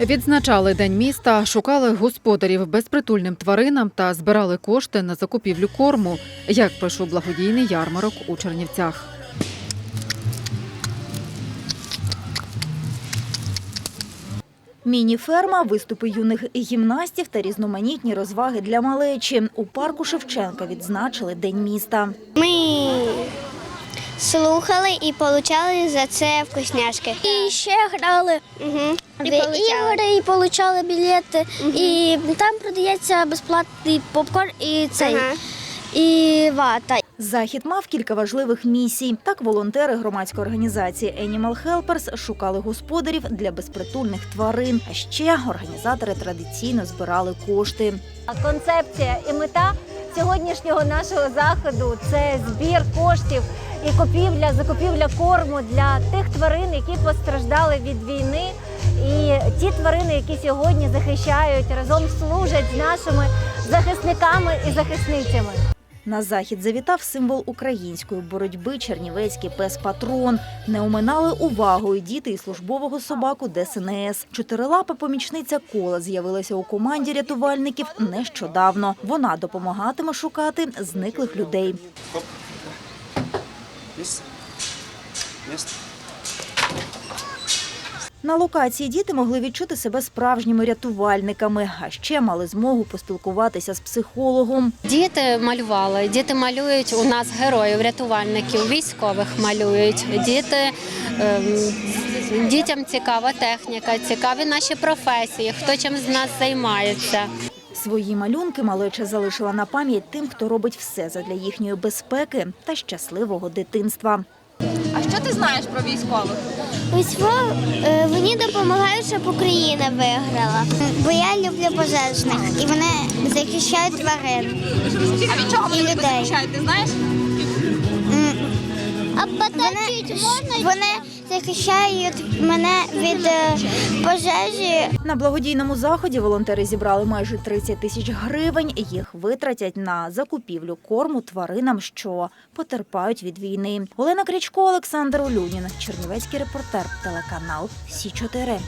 Відзначали день міста, шукали господарів безпритульним тваринам та збирали кошти на закупівлю корму. Як пройшов благодійний ярмарок у Чернівцях. Міні-ферма, виступи юних гімнастів та різноманітні розваги для малечі. У парку Шевченка відзначили День міста. Ми слухали і отримали за це вкусняшки. І ще грали Угу. в ігри і отримали білети. І там продається безплатний попкорн і цей Ага. і вата. Захід мав кілька важливих місій. Так, волонтери громадської організації Animal Helpers шукали господарів для безпритульних тварин. А ще організатори традиційно збирали кошти. Концепція і мета сьогоднішнього нашого заходу це збір коштів і купівля, закупівля корму для тих тварин, які постраждали від війни, і ті тварини, які сьогодні захищають разом служать з нашими захисниками і захисницями. На захід завітав символ української боротьби чернівецький пес патрон. Не оминали увагою діти і службового собаку ДСНС. Чотирилапа помічниця кола з'явилася у команді рятувальників нещодавно. Вона допомагатиме шукати зниклих людей. Есть? Место? На локації діти могли відчути себе справжніми рятувальниками, а ще мали змогу поспілкуватися з психологом. Діти малювали. Діти малюють у нас героїв, рятувальників, військових малюють. Діти ем, дітям цікава техніка, цікаві наші професії, хто чим з нас займається. Свої малюнки малеча залишила на пам'ять тим, хто робить все задля їхньої безпеки та щасливого дитинства. А що ти знаєш про військових? Ось во- е, вони допомагають, щоб Україна виграла. Бо я люблю пожежних і вони захищають тварин. А від чого вони тебе захищають? Ти знаєш? А вони, вони захищають мене від е, пожежі. На благодійному заході волонтери зібрали майже 30 тисяч гривень. Їх витратять на закупівлю корму тваринам, що потерпають від війни. Олена Крічко, Олександр Олюнін, Чернівецький репортер, телеканал Сі 4